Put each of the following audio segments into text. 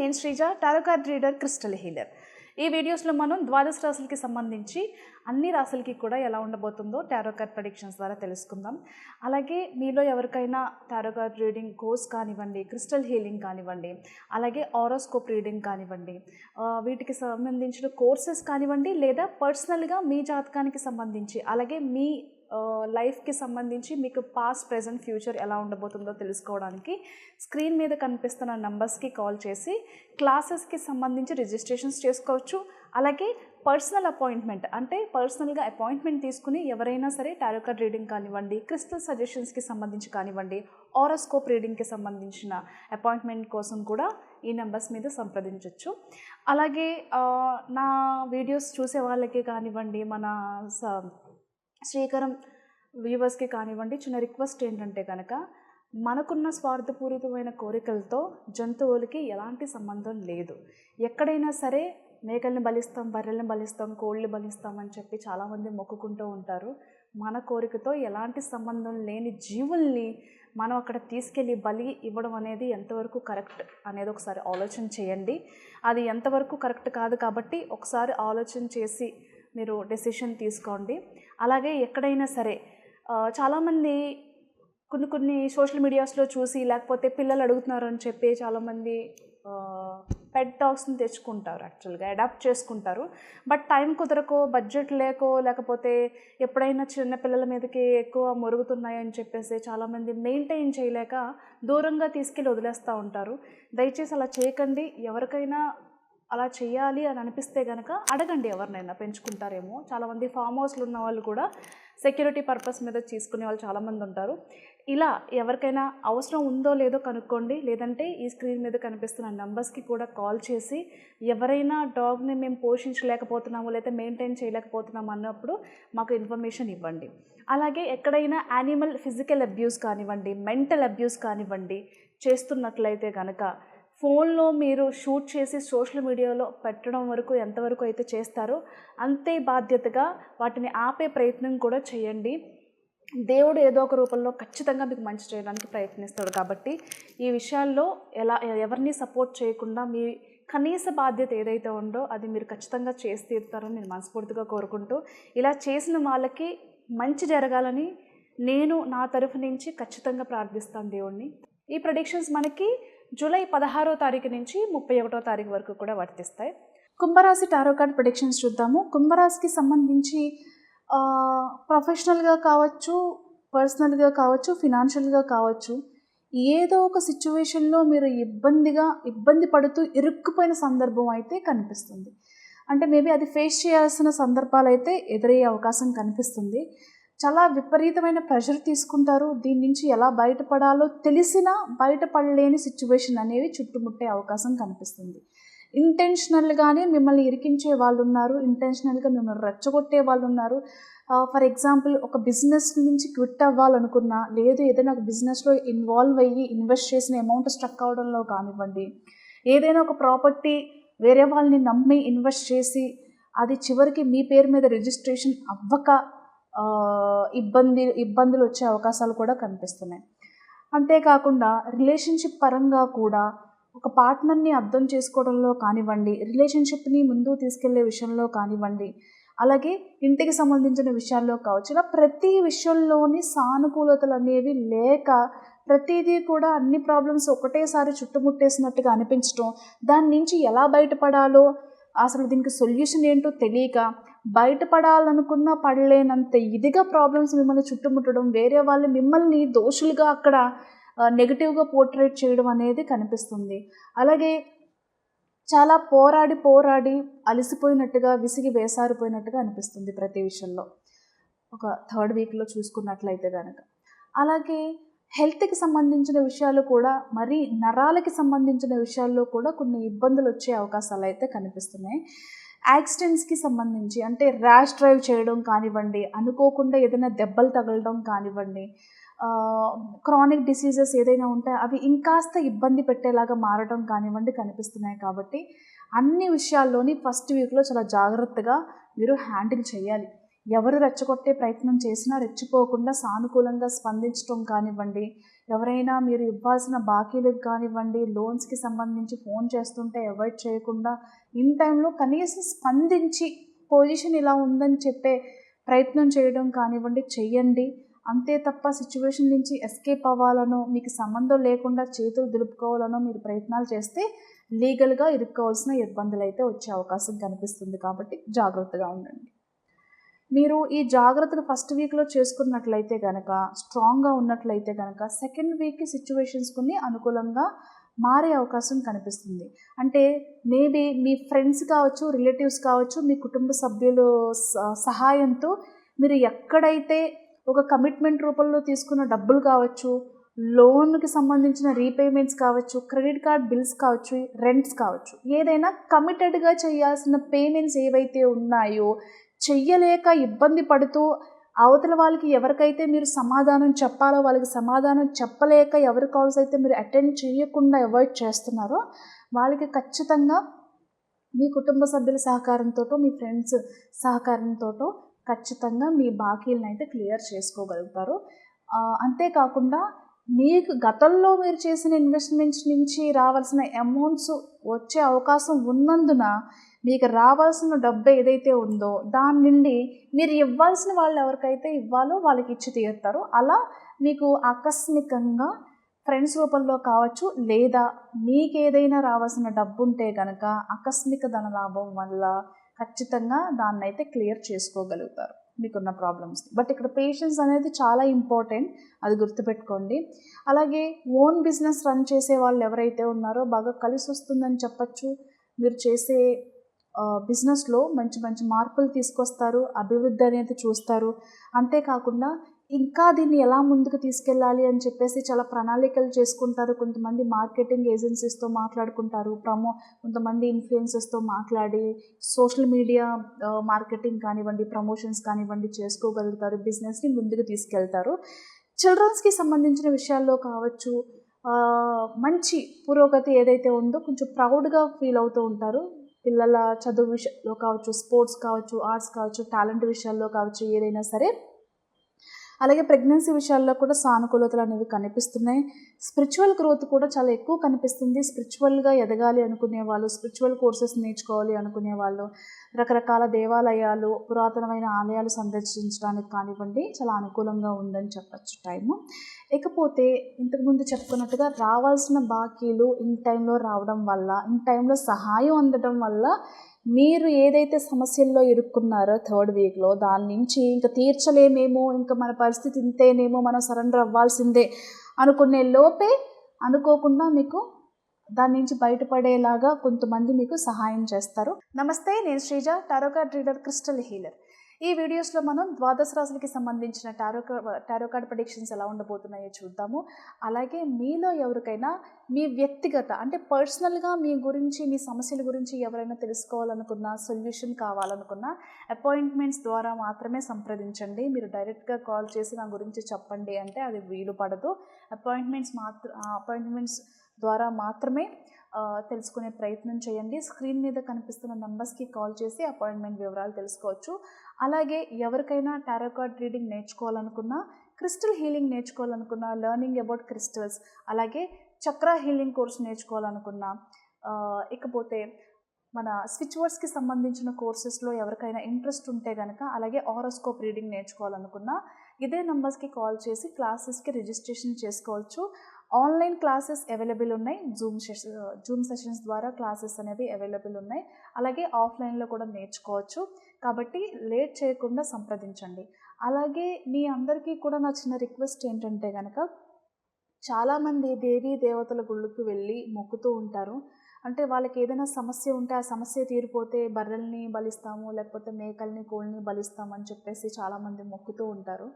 నేను Sreeja tarot card reader crystal healer. ఈ వీడియోస్లో మనం ద్వాదశ రాశులకి సంబంధించి అన్ని రాశులకి కూడా ఎలా ఉండబోతుందో టారోకార్డ్ ప్రొడిక్షన్స్ ద్వారా తెలుసుకుందాం. అలాగే మీలో ఎవరికైనా టారోకార్డ్ రీడింగ్ కోర్స్ కానివ్వండి క్రిస్టల్ హీలింగ్ కానివ్వండి అలాగే ఆరోస్కోప్ రీడింగ్ కానివ్వండి వీటికి సంబంధించిన కోర్సెస్ కానివ్వండి లేదా పర్సనల్గా మీ జాతకానికి సంబంధించి అలాగే మీ లైఫ్కి సంబంధించి మీకు పాస్ట్ ప్రజెంట్ ఫ్యూచర్ ఎలా ఉండబోతుందో తెలుసుకోవడానికి స్క్రీన్ మీద కనిపిస్తున్న నంబర్స్కి కాల్ చేసి క్లాసెస్కి సంబంధించి రిజిస్ట్రేషన్స్ చేసుకోవచ్చు. అలాగే పర్సనల్ అపాయింట్మెంట్ అంటే పర్సనల్గా అపాయింట్మెంట్ తీసుకుని ఎవరైనా సరే టారో కార్డ్ రీడింగ్ కానివ్వండి క్రిస్టల్ సజెషన్స్కి సంబంధించి కానివ్వండి ఆరోస్కోప్ రీడింగ్కి సంబంధించిన అపాయింట్మెంట్ కోసం కూడా ఈ నెంబర్స్ మీద సంప్రదించవచ్చు అలాగే నా వీడియోస్ చూసే వాళ్ళకి కానివ్వండి మన స శ్రీకరం వ్యూవర్స్కి కానివ్వండి చిన్న రిక్వెస్ట్ ఏంటంటే కనుక మనకున్న స్వార్థపూరితమైన కోరికలతో జంతువులకి ఎలాంటి సంబంధం లేదు. ఎక్కడైనా సరే మేకల్ని బలిస్తాం బర్రెల్ని బలిస్తాం కోళ్ళని బలిస్తాం అని చెప్పి చాలామంది మొక్కుకుంటూ ఉంటారు. మన కోరికతో ఎలాంటి సంబంధం లేని జీవుల్ని మనం అక్కడ తీసుకెళ్ళి బలి ఇవ్వడం అనేది ఎంతవరకు కరెక్ట్ అనేది ఒకసారి ఆలోచన చేయండి. అది ఎంతవరకు కరెక్ట్ కాదు కాబట్టి ఒకసారి ఆలోచన చేసి మీరు డెసిషన్ తీసుకోండి. అలాగే ఎక్కడైనా సరే చాలామంది కొన్ని కొన్ని సోషల్ మీడియాస్లో చూసి లేకపోతే పిల్లలు అడుగుతున్నారు అని చెప్పి చాలామంది పెట్ డాగ్స్ని తెచ్చుకుంటారు యాక్చువల్గా అడాప్ట్ చేసుకుంటారు. బట్ టైం కుదరకో బడ్జెట్ లేకో లేకపోతే ఎప్పుడైనా చిన్న పిల్లల మీదకి ఎక్కువ మొరుగుతున్నాయని చెప్పేసి చాలామంది మెయింటైన్ చేయలేక దూరంగా తీసుకెళ్ళి వదిలేస్తూ ఉంటారు. దయచేసి అలా చేయకండి. ఎవరికైనా అలా చేయాలి అని అనిపిస్తే కనుక అడగండి ఎవరినైనా పెంచుకుంటారేమో. చాలామంది ఫామ్ హౌస్లు ఉన్న వాళ్ళు కూడా సెక్యూరిటీ పర్పస్ మీద తీసుకునే వాళ్ళు చాలామంది ఉంటారు. ఇలా ఎవరికైనా అవసరం ఉందో లేదో కనుక్కోండి. లేదంటే ఈ స్క్రీన్ మీద కనిపిస్తున్న నెంబర్స్కి కూడా కాల్ చేసి ఎవరైనా డాగ్ని మేము పోషించలేకపోతున్నాము లేదా మెయింటైన్ చేయలేకపోతున్నాము అన్నప్పుడు మాకు ఇన్ఫర్మేషన్ ఇవ్వండి. అలాగే ఎక్కడైనా యానిమల్ ఫిజికల్ అబ్యూస్ కానివ్వండి మెంటల్ అబ్యూస్ కానివ్వండి చేస్తున్నట్లయితే కనుక ఫోన్లో మీరు షూట్ చేసి సోషల్ మీడియాలో పెట్టడం వరకు ఎంతవరకు అయితే చేస్తారో అంతే బాధ్యతగా వాటిని ఆపే ప్రయత్నం కూడా చేయండి. దేవుడు ఏదో ఒక రూపంలో ఖచ్చితంగా మీకు మంచి చేయడానికి ప్రయత్నిస్తాడు కాబట్టి ఈ విషయాల్లో ఎలా ఎవరిని సపోర్ట్ చేయకుండా మీ కనీస బాధ్యత ఏదైతే ఉందో అది మీరు ఖచ్చితంగా చేసి తీరుతారని నేను మనస్ఫూర్తిగా కోరుకుంటూ ఇలా చేసిన వాళ్ళకి మంచి జరగాలని నేను నా తరఫు నుంచి ఖచ్చితంగా ప్రార్థిస్తాను దేవుణ్ణి. ఈ ప్రొడిక్షన్స్ మనకి జూలై పదహారో తారీఖు నుంచి ముప్పై ఒకటో తారీఖు వరకు కూడా వర్తిస్తాయి. కుంభరాశి టారో కార్డ్ ప్రొడిక్షన్స్ చూద్దాము. కుంభరాశికి సంబంధించి ప్రొఫెషనల్గా కావచ్చు పర్సనల్గా కావచ్చు ఫినాన్షియల్గా కావచ్చు ఏదో ఒక సిచ్యువేషన్లో మీరు ఇబ్బందిగా ఇబ్బంది పడుతూ ఇరుక్కుపోయిన సందర్భం అయితే కనిపిస్తుంది. అంటే మేబీ అది ఫేస్ చేయాల్సిన సందర్భాలు అయితే ఎదురయ్యే అవకాశం కనిపిస్తుంది. చాలా విపరీతమైన ప్రెషర్ తీసుకుంటారు. దీని నుంచి ఎలా బయటపడాలో తెలిసినా బయటపడలేని సిచ్యువేషన్ అనేవి చుట్టుముట్టే అవకాశం కనిపిస్తుంది. ఇంటెన్షనల్గానే మిమ్మల్ని ఇరికించే వాళ్ళు ఉన్నారు. ఇంటెన్షనల్గా మిమ్మల్ని రెచ్చగొట్టే వాళ్ళు ఉన్నారు. ఫర్ ఎగ్జాంపుల్ ఒక బిజినెస్ నుంచి క్విట్ అవ్వాలనుకున్నా లేదు ఏదైనా ఒక బిజినెస్లో ఇన్వాల్వ్ అయ్యి ఇన్వెస్ట్ చేసిన అమౌంట్ స్ట్రక్ అవడంలో కానివ్వండి ఏదైనా ఒక ప్రాపర్టీ వేరే వాళ్ళని నమ్మి ఇన్వెస్ట్ చేసి అది చివరికి మీ పేరు మీద రిజిస్ట్రేషన్ అవ్వక ఇబ్బంది ఇబ్బందులు వచ్చే అవకాశాలు కూడా కనిపిస్తున్నాయి. అంతేకాకుండా రిలేషన్షిప్ పరంగా కూడా ఒక పార్ట్నర్ని అర్థం చేసుకోవడంలో కానివ్వండి రిలేషన్షిప్ని ముందుకు తీసుకెళ్ళే విషయంలో కానివ్వండి అలాగే ఇంటికి సంబంధించిన విషయాల్లో కావచ్చు ఇలా ప్రతి విషయంలోని సానుకూలతలు అనేవి లేక ప్రతిదీ కూడా అన్ని ప్రాబ్లమ్స్ ఒకటేసారి చుట్టుముట్టేసినట్టుగా అనిపించడం దాని నుంచి ఎలా బయటపడాలో అసలు దీనికి సొల్యూషన్ ఏంటో తెలియక బయటపడాలనుకున్న పడలేనంత ఇదిగా ప్రాబ్లమ్స్ మిమ్మల్ని చుట్టుముట్టడం వేరే వాళ్ళు మిమ్మల్ని దోషులుగా అక్కడ నెగిటివ్గా పోర్ట్రేట్ చేయడం అనేది కనిపిస్తుంది. అలాగే చాలా పోరాడి పోరాడి అలసిపోయినట్టుగా విసిగి వేసారిపోయినట్టుగా అనిపిస్తుంది ప్రతి విషయంలో. ఒక థర్డ్ వీక్లో చూసుకున్నట్లయితే కనుక అలాగే హెల్త్కి సంబంధించిన విషయాలు కూడా మరి నరాలకి సంబంధించిన విషయాల్లో కూడా కొన్ని ఇబ్బందులు వచ్చే అవకాశాలు అయితే కనిపిస్తున్నాయి. యాక్సిడెంట్స్కి సంబంధించి అంటే ర్యాష్ డ్రైవ్ చేయడం కానివ్వండి అనుకోకుండా ఏదైనా దెబ్బలు తగలడం కానివ్వండి క్రానిక్ డిసీజెస్ ఏదైనా ఉంటే అవి ఇంకాస్త ఇబ్బంది పెట్టేలాగా మారడం కానివ్వండి కనిపిస్తున్నాయి కాబట్టి అన్ని విషయాల్లోని ఫస్ట్ వీక్లో చాలా జాగ్రత్తగా మీరు హ్యాండిల్ చేయాలి. ఎవరు రెచ్చగొట్టే ప్రయత్నం చేసినా రెచ్చిపోకుండా సానుకూలంగా స్పందించడం కానివ్వండి ఎవరైనా మీరు ఇవ్వాల్సిన బాకీలకు కానివ్వండి లోన్స్కి సంబంధించి ఫోన్ చేస్తుంటే అవాయిడ్ చేయకుండా ఇన్ టైంలో కనీసం స్పందించి పొజిషన్ ఇలా ఉందని చెప్పే ప్రయత్నం చేయడం కానివ్వండి చెయ్యండి. అంతే తప్ప సిచ్యువేషన్ నుంచి ఎస్కేప్ అవ్వాలనో మీకు సంబంధం లేకుండా చేతులు దులుపుకోవాలనో మీరు ప్రయత్నాలు చేస్తే లీగల్గా ఇరుక్కోవాల్సిన ఇబ్బందులు అయితే వచ్చే అవకాశం కనిపిస్తుంది కాబట్టి జాగ్రత్తగా ఉండండి. మీరు ఈ జాగ్రత్తలు ఫస్ట్ వీక్లో చేసుకున్నట్లయితే కనుక స్ట్రాంగ్గా ఉన్నట్లయితే కనుక సెకండ్ వీక్కి సిచ్యువేషన్స్ కొన్ని అనుకూలంగా మారే అవకాశం కనిపిస్తుంది. అంటే మేబీ మీ ఫ్రెండ్స్ కావచ్చు రిలేటివ్స్ కావచ్చు మీ కుటుంబ సభ్యులు స- సహాయంతో మీరు ఎక్కడైతే ఒక కమిట్మెంట్ రూపంలో తీసుకున్న డబ్బులు కావచ్చు లోన్కి సంబంధించిన రీపేమెంట్స్ కావచ్చు క్రెడిట్ కార్డ్ బిల్స్ కావచ్చు రెంట్స్ కావచ్చు ఏదైనా కమిటెడ్గా చేయాల్సిన పేమెంట్స్ ఏవైతే ఉన్నాయో చెయ్యలేక ఇబ్బంది పడుతూ అవతల వాళ్ళకి ఎవరికైతే మీరు సమాధానం చెప్పాలో వాళ్ళకి సమాధానం చెప్పలేక ఎవరి కాల్స్ అయితే మీరు అటెండ్ చేయకుండా అవాయిడ్ చేస్తున్నారో వాళ్ళకి ఖచ్చితంగా మీ కుటుంబ సభ్యుల సహకారంతో మీ ఫ్రెండ్స్ సహకారంతో ఖచ్చితంగా మీ బాకీలను అయితే క్లియర్ చేసుకోగలుగుతారు. అంతేకాకుండా మీకు గతంలో మీరు చేసిన ఇన్వెస్ట్మెంట్స్ నుంచి రావాల్సిన అమౌంట్స్ వచ్చే అవకాశం ఉన్నందున మీకు రావాల్సిన డబ్బు ఏదైతే ఉందో దాని నుండి మీరు ఇవ్వాల్సిన వాళ్ళు ఎవరికైతే ఇవ్వాలో వాళ్ళకి ఇచ్చి తీరుతారు. అలా మీకు ఆకస్మికంగా ఫ్రెండ్స్ రూపంలో కావచ్చు లేదా మీకు ఏదైనా రావాల్సిన డబ్బు ఉంటే కనుక ఆకస్మిక ధన లాభం వల్ల ఖచ్చితంగా దాన్నైతే క్లియర్ చేసుకోగలుగుతారు. మీకున్న ప్రాబ్లమ్స్ బట్ ఇక్కడ పేషెన్స్ అనేది చాలా ఇంపార్టెంట్ అది గుర్తుపెట్టుకోండి. అలాగే ఓన్ బిజినెస్ రన్ చేసే వాళ్ళు ఎవరైతే ఉన్నారో బాగా కలిసి వస్తుందని చెప్పచ్చు. మీరు చేసే బిజినెస్లో మంచి మంచి మార్పులు తీసుకొస్తారు అభివృద్ధి అనేది చూస్తారు. అంతేకాకుండా ఇంకా దీన్ని ఎలా ముందుకు తీసుకెళ్ళాలి అని చెప్పేసి చాలా ప్రణాళికలు చేసుకుంటారు. కొంతమంది మార్కెటింగ్ ఏజెన్సీస్తో మాట్లాడుకుంటారు. ప్రమో కొంతమంది ఇన్ఫ్లుయెన్సెస్తో మాట్లాడి సోషల్ మీడియా మార్కెటింగ్ కానివ్వండి ప్రమోషన్స్ కానివ్వండి చేసుకోగలుగుతారు. బిజినెస్ని ముందుకు తీసుకెళ్తారు. చిల్డ్రన్స్కి సంబంధించిన విషయాల్లో కావచ్చు మంచి పురోగతి ఏదైతే ఉందో కొంచెం ప్రౌడ్గా ఫీల్ అవుతూ ఉంటారు. పిల్లల చదువు విషయంలో కావచ్చు స్పోర్ట్స్ కావచ్చు ఆర్ట్స్ కావచ్చు టాలెంట్ విషయాల్లో కావచ్చు ఏదైనా సరే అలాగే ప్రెగ్నెన్సీ విషయాల్లో కూడా సానుకూలతలు అనేవి కనిపిస్తున్నాయి. స్పిరిచువల్ గ్రోత్ కూడా చాలా ఎక్కువ కనిపిస్తుంది. స్పిరిచువల్గా ఎదగాలి అనుకునే వాళ్ళు స్పిరిచువల్ కోర్సెస్ నేర్చుకోవాలి అనుకునే వాళ్ళు రకరకాల దేవాలయాలు పురాతనమైన ఆలయాలు సందర్శించడానికి కానివ్వండి చాలా అనుకూలంగా ఉందని చెప్పచ్చు టైము. ఇకపోతే ఇంతకుముందు చెప్పుకున్నట్టుగా రావాల్సిన బాకీలు ఇన్ టైంలో రావడం వల్ల ఇన్ టైంలో సహాయం అందడం వల్ల మీరు ఏదైతే సమస్యల్లో ఇరుక్కున్నారో థర్డ్ వీక్లో దాని నుంచి ఇంకా తీర్చలేమేమో ఇంకా మన పరిస్థితి ఇంతేనేమో మనం సరెండర్ అవ్వాల్సిందే అనుకునే లోపే అనుకోకుండా మీకు దాని నుంచి బయటపడేలాగా కొంతమంది మీకు సహాయం చేస్తారు. నమస్తే నేను Sreeja tarot card reader crystal healer. ఈ వీడియోస్లో మనం ద్వాదశ రాశులకి సంబంధించిన టారో టారో కార్డ్ ప్రొడిక్షన్స్ ఎలా ఉండబోతున్నాయో చూద్దాము. అలాగే మీలో ఎవరికైనా మీ వ్యక్తిగత అంటే పర్సనల్గా మీ గురించి మీ సమస్యల గురించి ఎవరైనా తెలుసుకోవాలనుకున్నా సొల్యూషన్ కావాలనుకున్నా అపాయింట్మెంట్స్ ద్వారా మాత్రమే సంప్రదించండి. మీరు డైరెక్ట్గా కాల్ చేసి నా గురించి చెప్పండి అంటే అది వీలు పడదు. అపాయింట్మెంట్స్ మాత్ర అపాయింట్మెంట్స్ ద్వారా మాత్రమే తెలుసుకునే ప్రయత్నం చేయండి. స్క్రీన్ మీద కనిపిస్తున్న నెంబర్స్కి కాల్ చేసి అపాయింట్మెంట్ వివరాలు తెలుసుకోవచ్చు. అలాగే ఎవరికైనా టారో కార్డ్ రీడింగ్ నేర్చుకోవాలనుకున్నా క్రిస్టల్ హీలింగ్ నేర్చుకోవాలనుకున్నా లెర్నింగ్ అబౌట్ క్రిస్టల్స్ అలాగే చక్ర హీలింగ్ కోర్స్ నేర్చుకోవాలనుకున్నా ఇకపోతే మన స్విచ్ వర్డ్స్కి సంబంధించిన కోర్సెస్లో ఎవరికైనా ఇంట్రెస్ట్ ఉంటే కనుక అలాగే ఆరోస్కోప్ రీడింగ్ నేర్చుకోవాలనుకున్నా ఇదే నెంబర్స్కి కాల్ చేసి క్లాసెస్కి రిజిస్ట్రేషన్ చేసుకోవచ్చు. ఆన్లైన్ క్లాసెస్ అవైలబుల్ ఉన్నాయి. జూమ్ సెషన్ జూమ్ సెషన్స్ ద్వారా క్లాసెస్ అనేవి అవైలబుల్ ఉన్నాయి. అలాగే ఆఫ్లైన్లో కూడా నేర్చుకోవచ్చు. కాబట్టి లేట్ చేయకుండా సంప్రదించండి. అలాగే మీ అందరికీ కూడా నా చిన్న రిక్వెస్ట్ ఏంటంటే కనుక చాలామంది దేవీ దేవతల గుళ్ళకి వెళ్ళి మొక్కుతూ ఉంటారు. అంటే వాళ్ళకి ఏదైనా సమస్య ఉంటే ఆ సమస్య తీరిపోతే బర్రెల్ని బలిస్తాము లేకపోతే మేకల్ని కోళ్ళని బలిస్తామని చెప్పేసి చాలామంది మొక్కుతూ ఉంటారు.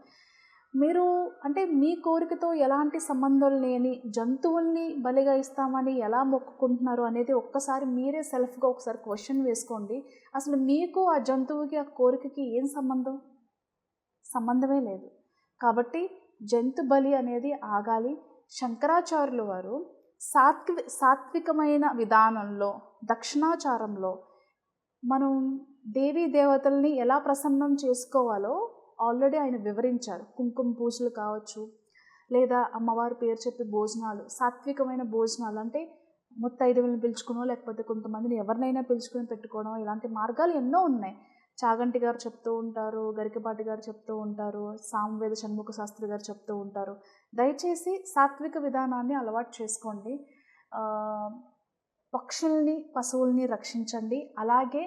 మీరు అంటే మీ కోరికతో ఎలాంటి సంబంధం లేని జంతువుల్ని బలిగా ఇస్తామని ఎలా మొక్కుకుంటున్నారు అనేది ఒక్కసారి మీరే సెల్ఫ్గా ఒకసారి క్వశ్చన్ వేసుకోండి. అసలు మీకు ఆ జంతువుకి ఆ కోరికకి ఏం సంబంధం? సంబంధమే లేదు. కాబట్టి జంతు బలి అనేది ఆగాలి. శంకరాచార్యులు వారు సాత్వి సాత్వికమైన విధానంలో దక్షిణాచారంలో మనం దేవీ దేవతల్ని ఎలా ప్రసన్నం చేసుకోవాలో ఆల్రెడీ ఆయన వివరించారు. కుంకుమ పూజలు కావచ్చు లేదా అమ్మవారి పేరు చెప్పి భోజనాలు సాత్వికమైన భోజనాలు అంటే ముత్తైదువులను పిలుచుకునో లేకపోతే కొంతమందిని ఎవరినైనా పిలుచుకుని పెట్టుకోవడం ఇలాంటి మార్గాలు ఎన్నో ఉన్నాయి. చాగంటి గారు చెప్తూ ఉంటారు గరికపాటి గారు చెప్తూ ఉంటారు సామవేద షణ్ముఖ శాస్త్రి గారు చెప్తూ ఉంటారు. దయచేసి సాత్విక విధానాన్ని అలవాటు చేసుకోండి. పక్షుల్ని పశువుల్ని రక్షించండి. అలాగే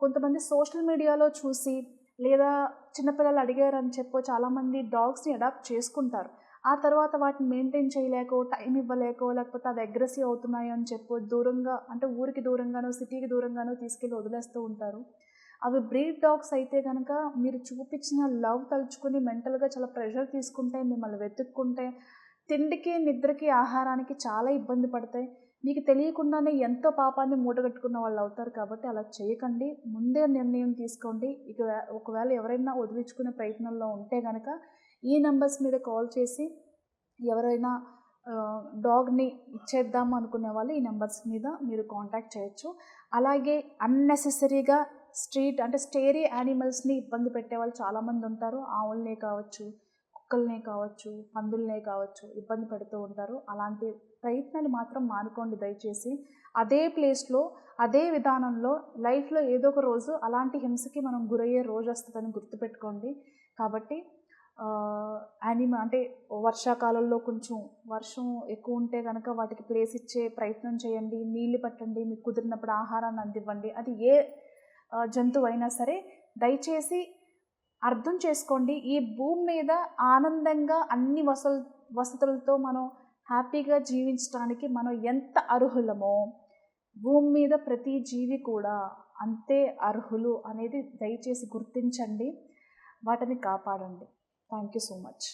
కొంతమంది సోషల్ మీడియాలో చూసి లేదా చిన్నపిల్లలు అడిగారని చెప్పో చాలామంది డాగ్స్ని అడాప్ట్ చేసుకుంటారు. ఆ తర్వాత వాటిని మెయింటైన్ చేయలేకో టైం ఇవ్వలేకో లేకపోతే అవి అగ్రెసివ్ అవుతున్నాయి అని చెప్పో దూరంగా అంటే ఊరికి దూరంగానో సిటీకి దూరంగానో తీసుకెళ్ళి వదిలేస్తూ ఉంటారు. అవి బ్రీడ్ డాగ్స్ అయితే కనుక మీరు చూపించిన లవ్ తలుచుకుని మెంటల్గా చాలా ప్రెషర్ తీసుకుంటే మిమ్మల్ని వెతుక్కుంటే తిండికి నిద్రకి ఆహారానికి చాలా ఇబ్బంది పడతాయి. మీకు తెలియకుండానే ఎంతో పాపాన్ని మూటగట్టుకున్న వాళ్ళు అవుతారు కాబట్టి అలా చేయకండి. ముందే నిర్ణయం తీసుకోండి. ఇక ఒకవేళ ఎవరైనా వదిలించుకునే ప్రయత్నంలో ఉంటే కనుక ఈ నెంబర్స్ మీద కాల్ చేసి ఎవరైనా డాగ్ని ఇచ్చేద్దాం అనుకునే వాళ్ళు ఈ నెంబర్స్ మీద మీరు కాంటాక్ట్ చేయొచ్చు. అలాగే అన్నెసెసరీగా స్ట్రీట్ అంటే స్టేరీ యానిమల్స్ని ఇబ్బంది పెట్టే వాళ్ళు చాలామంది ఉంటారు. ఆవులనే కావచ్చు కుక్కల్నే కావచ్చు పందులనే కావచ్చు ఇబ్బంది పెడుతూ ఉంటారు. అలాంటి ప్రయత్నాలు మాత్రం మానుకోండి దయచేసి. అదే ప్లేస్లో అదే విధానంలో లైఫ్లో ఏదో ఒక రోజు అలాంటి హింసకి మనం గురయ్యే రోజు వస్తుందని గుర్తుపెట్టుకోండి. కాబట్టి యానిమ అంటే వర్షాకాలంలో కొంచెం వర్షం ఎక్కువ ఉంటే కనుక వాటికి ప్లేస్ ఇచ్చే ప్రయత్నం చేయండి. నీళ్ళు పట్టండి మీకు కుదిరినప్పుడు ఆహారాన్ని అందివ్వండి. అది ఏ జంతువు అయినా సరే దయచేసి అర్థం చేసుకోండి. ఈ భూమి మీద ఆనందంగా అన్ని వసలు వసతులతో మనం హ్యాపీగా జీవించడానికి మనం ఎంత అర్హులమో భూమి మీద ప్రతి జీవి కూడా అంతే అర్హులు అనేది దయచేసి గుర్తించండి. వాటిని కాపాడండి. Thank you so much.